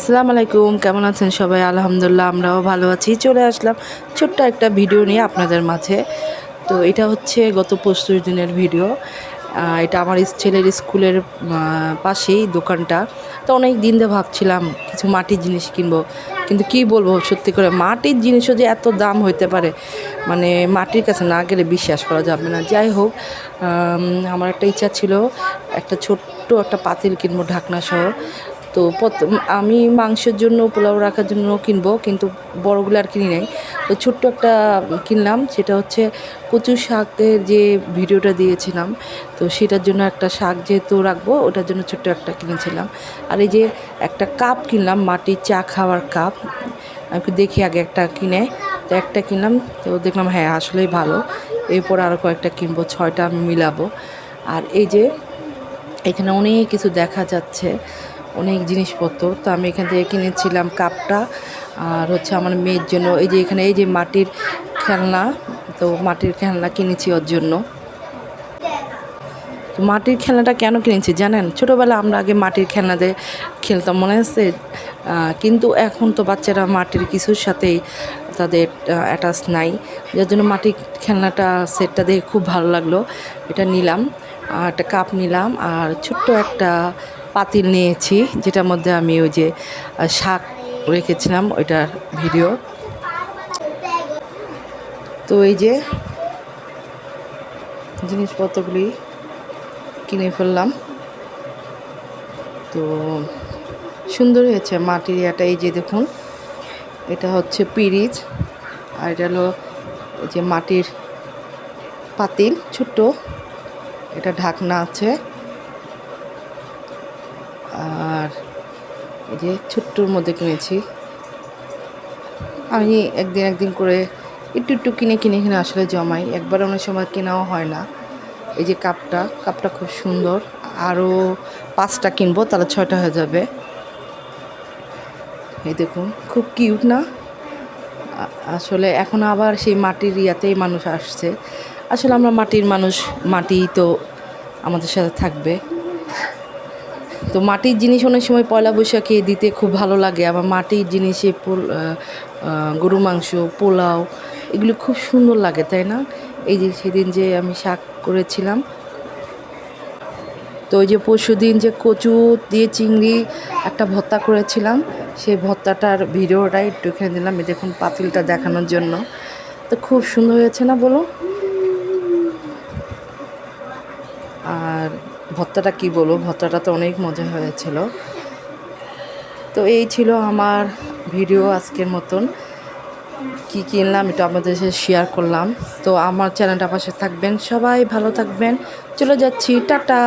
আসসালামু আলাইকুম, কেমন আছেন সবাই? আলহামদুলিল্লাহ, আমরাও ভালো আছি। চলে আসলাম ছোট্ট একটা ভিডিও নিয়ে আপনাদের মাঝে। তো এটা হচ্ছে গত পরশু দিনের ভিডিও। এটা আমার ছেলের স্কুলের পাশেই দোকানটা। তো অনেক দিন ধরে ভাবছিলাম কিছু মাটির জিনিস কিনবো। কিন্তু কি বলব, সত্যি করে মাটির জিনিসও যে এত দাম হইতে পারে মানে মাটির কাছে না গেলে বিশ্বাস করা যাবে না। যাই হোক আমার একটা ইচ্ছা ছিল একটা ছোট্ট একটা পাতিল কিনবো ঢাকনা সহ। তো আমি মাংসের জন্য, পোলাও রাখার জন্য কিনবো, কিন্তু বড়গুলো আর কিনি নাই। তো ছোট্ট একটা কিনলাম, সেটা হচ্ছে কচু শাকের যে ভিডিওটা দিয়েছিলাম, তো সেটার জন্য একটা শাক যেহেতু রাখব, ওটার জন্য ছোট্ট একটা কিনেছিলাম। আর এই যে একটা কাপ কিনলাম, মাটির চা খাওয়ার কাপ আমি দেখি আগে একটা কিনে। তো একটা কিনলাম, তো দেখলাম হ্যাঁ আসলেই ভালো। এরপর আরও কয়েকটা কিনবো, ছয়টা আমি মিলাবো। আর এই যে এখানে অনেক কিছু দেখা যাচ্ছে। অনেক জিনিসপত্র। তো আমি এখান থেকে কিনেছিলাম কাপটা আর হচ্ছে আমার মেয়ের জন্য। এই যে এখানে এই যে মাটির খেলনা, তো মাটির খেলনা কিনেছি ওর জন্য। তো মাটির খেলনাটা কেন কিনেছি জানেন? ছোটোবেলা আমরা আগে মাটির খেলনা দিয়ে খেলতাম, মনে আছে? কিন্তু এখন তো বাচ্চারা মাটির কিছুর সাথেই তাদের অ্যাটাচ নাই। যার জন্য মাটির খেলনাটা, সেটটা দেখে খুব ভালো লাগল। এটা নিলাম আর একটা কাপ নিলাম আর ছোট্ট একটা পাতিল নিয়েছি, যেটার মধ্যে আমি ওই যে শাক রেখেছিলাম, ওইটার ভিডিও। তো এই যে, জিনিসপত্রগুলি কিনে ফেললাম। তো সুন্দর হয়েছে মাটির ইয়াটা, এই যে দেখুন, এটা হচ্ছে পিরিচ, আর এটা হলো যে মাটির পাতিল, ছোট্ট, এটা ঢাকনা আছে আর এই যে ছোট্টর মধ্যে কিনেছি। আমি একদিন একদিন করে একটু একটু কিনে কিনে কিনে আসলে জমাই। একবার অনেক সময় কেনাও হয় না। এই যে কাপটা কাপটা খুব সুন্দর। আরও পাঁচটা কিনবো, তাহলে ছয়টা হয়ে যাবে। এই দেখুন, খুব কিউট না? আসলে এখন আবার সেই মাটির ইয়াতেই মানুষ আসছে। আসলে আমরা মাটির মানুষ মাটি তো আমাদের সাথে থাকবে। তো মাটির জিনিস অনেক সময় পয়লা বৈশাখে দিতে খুব ভালো লাগে। আবার মাটির জিনিসে গরু মাংস, পোলাও এগুলো খুব সুন্দর লাগে, তাই না? এই যে সেদিন যে আমি শাক করেছিলাম। তো ওই যে পরশু দিন যে কচু দিয়ে চিংড়ি একটা ভর্তা করেছিলাম, সেই ভর্তাটার ভিডিওটা এখানে দিলাম। এই দেখুন পাতিলটা দেখানোর জন্য। তো খুব সুন্দর হয়েছে না বলো? আর ভর্তাটা কি বলব? ভর্তাটা তো অনেক মজা হয়েছিল। তো এই ছিল আমার ভিডিও আজকের মতন। কি কিনলাম এটা আপনাদের সাথে শেয়ার করলাম। তো আমার চ্যানেলটা পাশে থাকবেন। সবাই ভালো থাকবেন। চলে যাচ্ছি। টাটা!